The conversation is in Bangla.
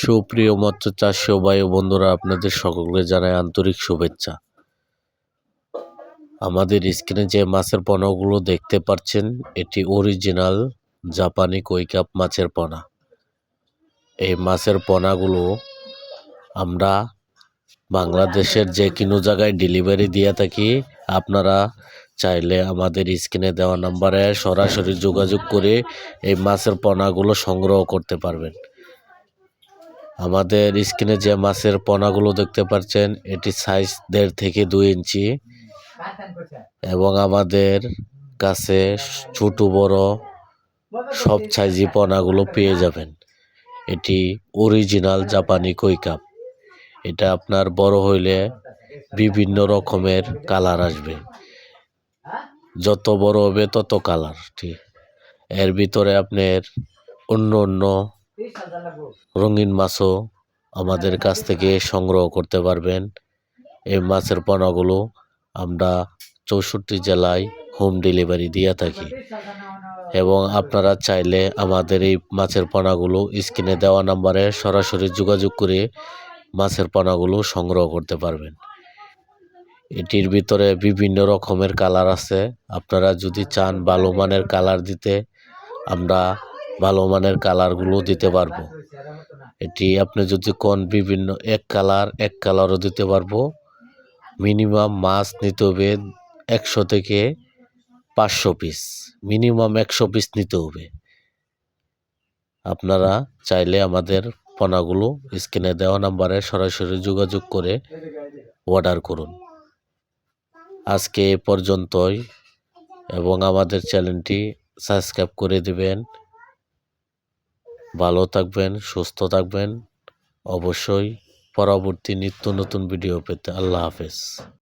সুপ্রিয় মৎস্য চাষী ভাই বন্ধুরা, আপনাদের সকলকে জানাই আন্তরিক শুভেচ্ছা। আমাদের স্ক্রিনে যে মাছের পোনাগুলো দেখতে পাচ্ছেন, এটি অরিজিনাল জাপানি কৈকাপ মাছের পোনা। এই মাছের পোনাগুলো আমরা বাংলাদেশের যে কোনো জায়গায় ডেলিভারি দিয়ে থাকি। আপনারা চাইলে আমাদের স্ক্রিনে দেওয়া নাম্বারে সরাসরি যোগাযোগ করে এই মাছের পোনাগুলো সংগ্রহ করতে পারবেন। আমাদের স্ক্রিনে যে মাছের পোনাগুলো দেখতে পাচ্ছেন, এটি সাইজ দেড় থেকে দুই ইঞ্চি এবং আমাদের কাছে ছোট বড় সব সাইজি পোনাগুলো পেয়ে যাবেন। এটি অরিজিনাল জাপানি কৈকাপ এটা আপনার বড় হইলে বিভিন্ন রকমের কালার আসবে। যত বড় হবে তত কালার ঠিক। এর ভিতরে আপনার অন্য অন্য রঙিন মাছও আমাদের কাছ থেকে সংগ্রহ করতে পারবেন। এই মাছের পোনাগুলো আমরা চৌষট্টি জেলায় হোম ডেলিভারি দিয়ে থাকি। এবং আপনারা চাইলে আমাদের এই মাছের পোনাগুলো স্ক্রিনে দেওয়া নাম্বারে সরাসরি যোগাযোগ করে মাছের পোনাগুলো সংগ্রহ করতে পারবেন। এটির ভিতরে বিভিন্ন রকমের কালার আছে। আপনারা যদি চান ভালো মানের কালার দিতে আমরা ভালো মানের কালারগুলো দিতে পারব। এটি আপনি যদি কোন বিভিন্ন এক কালার এক কালারও দিতে পারব। মিনিমাম মাছ নিতে হবে একশো থেকে পাঁচশো পিস মিনিমাম একশো পিস নিতে হবে। আপনারা চাইলে আমাদের পোনাগুলো স্ক্রিনে দেওয়া নাম্বারে সরাসরি যোগাযোগ করে অর্ডার করুন। আজকে এ পর্যন্তই এবং আমাদের চ্যানেলটি সাবস্ক্রাইব করে দিবেন। ভালো থাকবেন সুস্থ থাকবেন। অবশ্যই পরবর্তী নিত্য নতুন ভিডিও পেতে আল্লাহ হাফেজ।